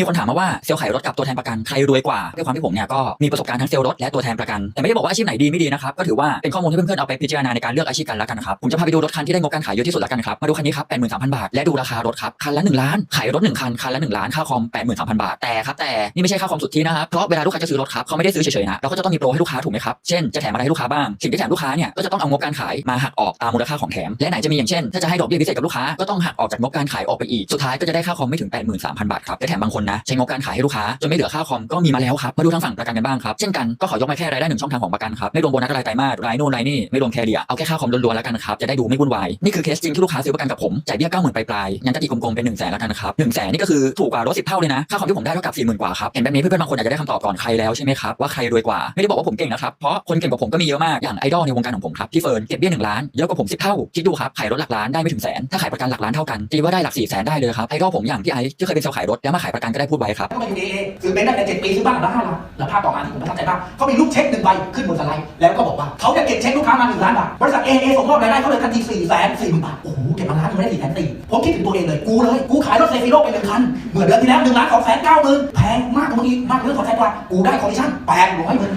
มีคนถามมาว่าเซลล์ขายรถกับตัวแทนประกันใครรวยกว่าด้วยความที่ผมเนี่ยก็มีประสบการณ์ทั้งเซลล์รถและตัวแทนประกันแต่ไม่ได้บอกว่าอาชีพไหนดีไม่ดีนะครับก็ถือว่าเป็นข้อมูลที่เพื่อนๆเอาไปพิจารณาในการเลือกอาชีพกันแล้วกันนะครับผมจะพาไปดูรถคันที่ได้งบการขายเยอะที่สุดแล้วกันครับมาดูคันนี้ครับ83,000 บาท และดูราคารถครับคันละ1ล้านขายรถ1คันคันละ1ล้านค่าคอม83,000 บาทแต่ครับแต่นี่ไม่ใช่ค่าคอมสุดทธินะครับเพราะเวลาลูกค้าจะซื้อรถครับเขาไม่ได้ซื้อเฉยๆนะเราก็จะต้องมีโปรให้ลูกค้าถูกไหมครับเช่นจะแถมอะไรให้ลูกค้าบ้างสิ่งที่แถมลูกค้าเนี่ยก็จะต้องเอางบการขายมาหักออกตามมูลค่าของแถมและไหนจะมีอย่างเช่นถ้าจะให้ดอกเบี้ยพิเศษกับลูกค้าก็ต้องหักออกจากงบการขายออกไปอีกสุดท้ายก็จะได้ค่าคอมไม่ถึง 83,000 บาทครับและแถมบางคนนะใช้งบการขายให้ลูกค้าจนไม่เหลือค่าคอมก็มีมาแล้วครับมาดูทางฝั่งประกันกันบ้างครับเช่นกันก็ขอยกมาแค่รายได้หนึ่งช่องทางของประกันครับไม่รวมโบนัสรายไตรมาสรายโน่นรายนี่ไม่รวมแคเรียเอาแค่ค่าคอมล้วนๆแล้วกันครับจะได้ดูไม่วุ่นวายนี่คือเคสจริงที่ลูกค้าซื้อประกันกับผมจ่ายเบี้ย90,000ปลายๆงั้นจะตีกลมๆเป็น1 0 0 0 0แสนแล้วกันครับ1 0 0 0 0แสนนี่ก็คือถูกกว่ารถ10เท่าเลยนะค่าคอมที่ผมได้เท่ากับ40,000กว่าครับเห็นแบบนี้เพื่อนๆบางคนอาจจะได้คำตอบก่อนใครแล้วใช่ไหมครับว่าใครรวยกว่าไม่ได้บอกว่าผมเก่งนะครับเพราะคนเก่งกว่าผมก็มีเยอะมากอย่างไอดอลในวงการของผมครับพี่เฟิร์นเก็บเบี้ยหนึ่งล้านเยอะกว่าผม10เท่าคิดดูครับขายรถหลักล้านได้ไม่ถึงแสนถ้าขายประกันหลักล้านเท่ากันตีว่าได้หลัก4แสนได้เลยครับไอดอลผมอย่างพี่ไอซ์ที่เคยเป็นเซลล์ขายรถแล้วมาขายประกันกได้พูดไว้ครับก็มาอยู่ดีเอซื้อเบนซ์ได้แต่เจ็ดปีซื้อบ้านหลังละห้าล้านแล้วภาพต่อมาที่ผมประทับใจมากเขามีรูปเช็คหนึ่งใบขึ้นบนสไลด์แล้วก็บอกว่าเขาจะเก็บเช็คลูกค้ามาหนึ่งล้านบาทบริษัทเอเอส่งมอบรายได้เขาเลยทันทีสี่แสนสี่หมื่นบาทโอ้โหเก็บมาล้านไม่ได้สี่แสนสี่ผมคิดถึงตัวเองเลยกูเลยกูขายรถเซฟิโลไปหนึ่งคันเมื่อเดือนที่แล้วหนึ่งล้านสองแสนเก้าหมื่นแพงมากกว่าเมื่อกี้มากเรื่องสองแสนกว่ากูได้คอมมิชชั่นแปดร้อยหมื่น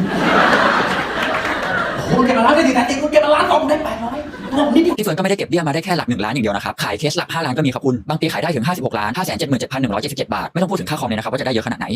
โอ้โหเก็บมาล้านได้สี่แสนสี่กูเก็บมาล้าน พี่เฟิร์นก็ไม่ได้เก็บเบี้ยมาได้แค่หลัก1ล้านอย่างเดียวนะครับขายเคสหลัก5ล้านก็มีครับคุณบางปีขายได้ถึง56ล้าน5 7 7 1 7 1 7 7บาทไม่ต้องพูดถึงค่าคอมเลยนะครับว่าจะได้เยอะขนาดไหน